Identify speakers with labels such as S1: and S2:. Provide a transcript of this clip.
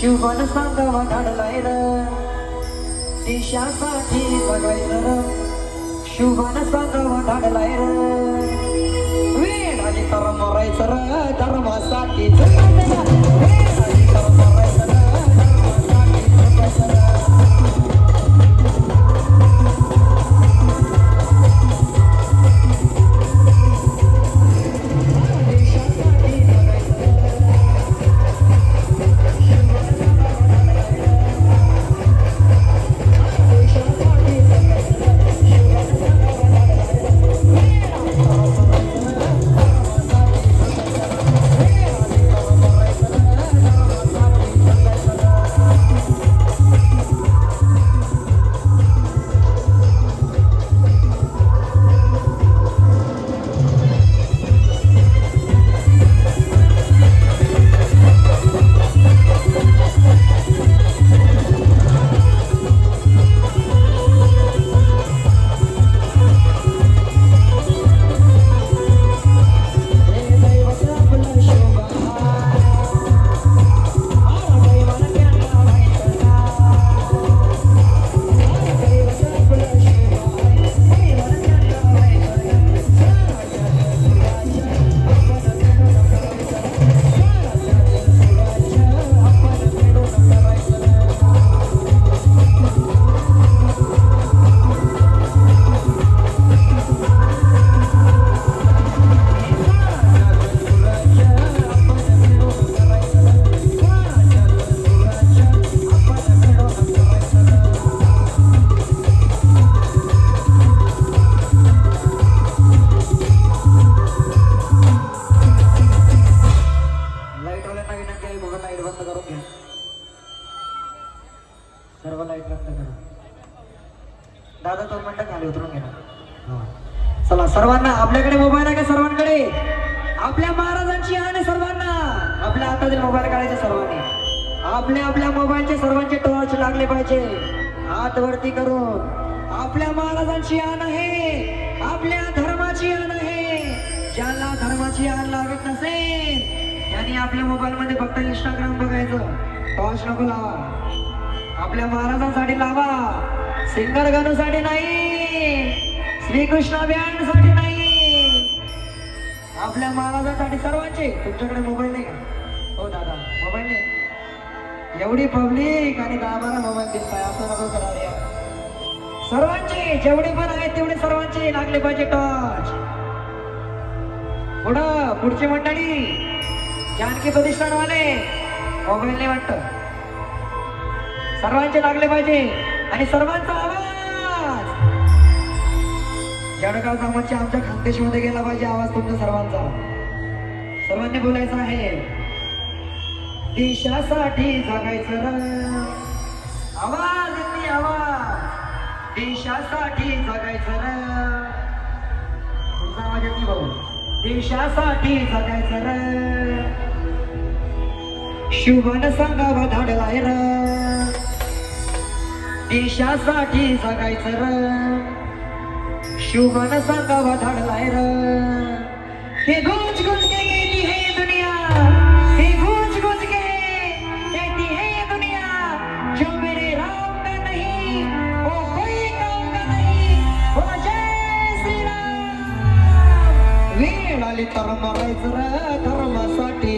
S1: शिवबन सांगावा धाडलाय र. देशासाठी जगायचं र. शिवबन सांगावा धाडलाय र. वेळ आणि तर मरायचं र. धर्मासाठी दादा दोन मिनिटं खाली उतरून घ्या चला सर्वांना आपल्याकडे मोबाईल आहे का सर्वांकडे? आपल्या महाराजांची आणि सर्वांना. आपल्या हातातील मोबाईल काढायचे सर्वांनी. आपल्या आपल्या मोबाईलचे सर्वांचे टॉर्च लागले पाहिजे. हात वरती करून. आपल्या महाराजांची आण आहे. आपल्या धर्माची आण आहे. ज्याला धर्माची आण लागत नसेल त्यांनी आपल्या मोबाईल मध्ये फक्त इंस्टाग्राम बघायचं. टॉर्च नको लावा. आपल्या महाराजांसाठी लावा. सिंगर गणूसाठी नाही श्रीकृष्णसाठी नाही. आपल्या महाराजांसाठी सर्वांचे तुमच्याकडे मोबाईल नाही का? हो दादा मोबाईल नाही. एवढी पब्लिक आणि दहा बारा मोबाईल दिसताय असं नको करा सर्वांचे जेवढे पण आहेत तेवढे सर्वांचे लागले पाहिजे टॉर्च पुढं पुढची मंडळी जानकी प्रतिष्ठानवाले मोबाईल नाही वाटत. सर्वांचे लागले पाहिजे. आणि सर्वांचा आवाज! जळगाव कामाच्या आमच्या खानदेशमध्ये गेला पाहिजे आवाज तुमच्या सर्वांचा. सर्वांनी बोलायचं आहे. देशासाठी जगायचं आवाज येते आवाज! देशासाठी जगायचं र. तुमचा आवाज येते भाऊ. देशासाठी जगायचं र. शिवबन सांगावा धाडलाय र. देशासाठी जगायचं र. शुभन सांगावा धाडलाय र. हे गोच गोच के गेली हे दुनिया. हे गोच गोच के कहती है दुनिया. जो मेरे राम का नाही ओ कोई काम का नाही. ओ जय श्री राम वेळ आली तर मरायचं र. धर्मासाठी